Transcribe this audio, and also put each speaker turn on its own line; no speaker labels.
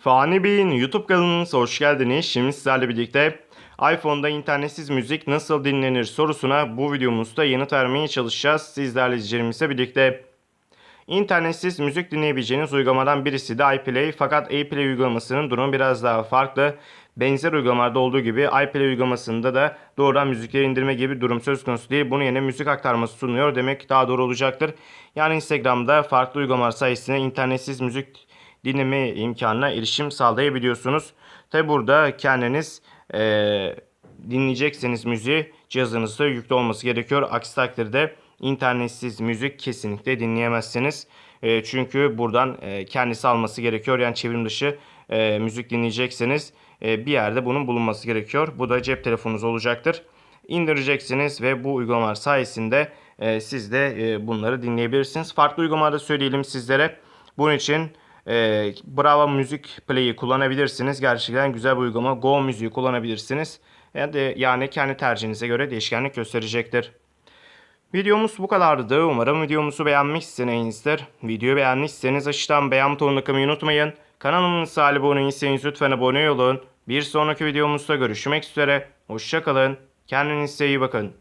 Fani Bey'in YouTube kanalınıza hoş geldiniz. Şimdi sizlerle birlikte iPhone'da internetsiz müzik nasıl dinlenir sorusuna bu videomuzda yanıt vermeye çalışacağız. Sizlerle izleyicilerimizle birlikte. İnternetsiz müzik dinleyebileceğiniz uygulamadan birisi de iPlay fakat iPlay uygulamasının durumu biraz daha farklı. Benzer uygulamalarda olduğu gibi iPlay uygulamasında da doğrudan müzikleri indirme gibi bir durum söz konusu değil. Bunun yerine müzik aktarması sunuyor demek daha doğru olacaktır. Yani Instagram'da farklı uygulamalar sayesinde internetsiz müzik dinleme imkanına erişim sağlayabiliyorsunuz. Tabi burada kendiniz eee, dinleyecekseniz müziği cihazınızda yüklü olması gerekiyor. Aksi takdirde internetsiz müzik kesinlikle dinleyemezsiniz. Eee, çünkü buradan eee, kendisi alması gerekiyor. Yani çevrim dışı eee, müzik dinleyecekseniz eee, bir yerde bunun bulunması gerekiyor. Bu da cep telefonunuz olacaktır. İndireceksiniz ve bu uygulamalar sayesinde eee, siz de eee, bunları dinleyebilirsiniz. Farklı uygulamalarda söyleyelim sizlere. Bunun için e, Bravo Müzik Play'i kullanabilirsiniz. Gerçekten güzel bir uygulama. Go Müziği kullanabilirsiniz. Yani, kendi tercihinize göre değişkenlik gösterecektir. Videomuz bu kadardı. Umarım videomuzu beğenmişsinizdir. Videoyu beğenmişseniz aşağıdan beğen butonuna tıklamayı unutmayın. Kanalımıza abone değilseniz lütfen abone olun. Bir sonraki videomuzda görüşmek üzere. Hoşçakalın. Kendinize iyi bakın.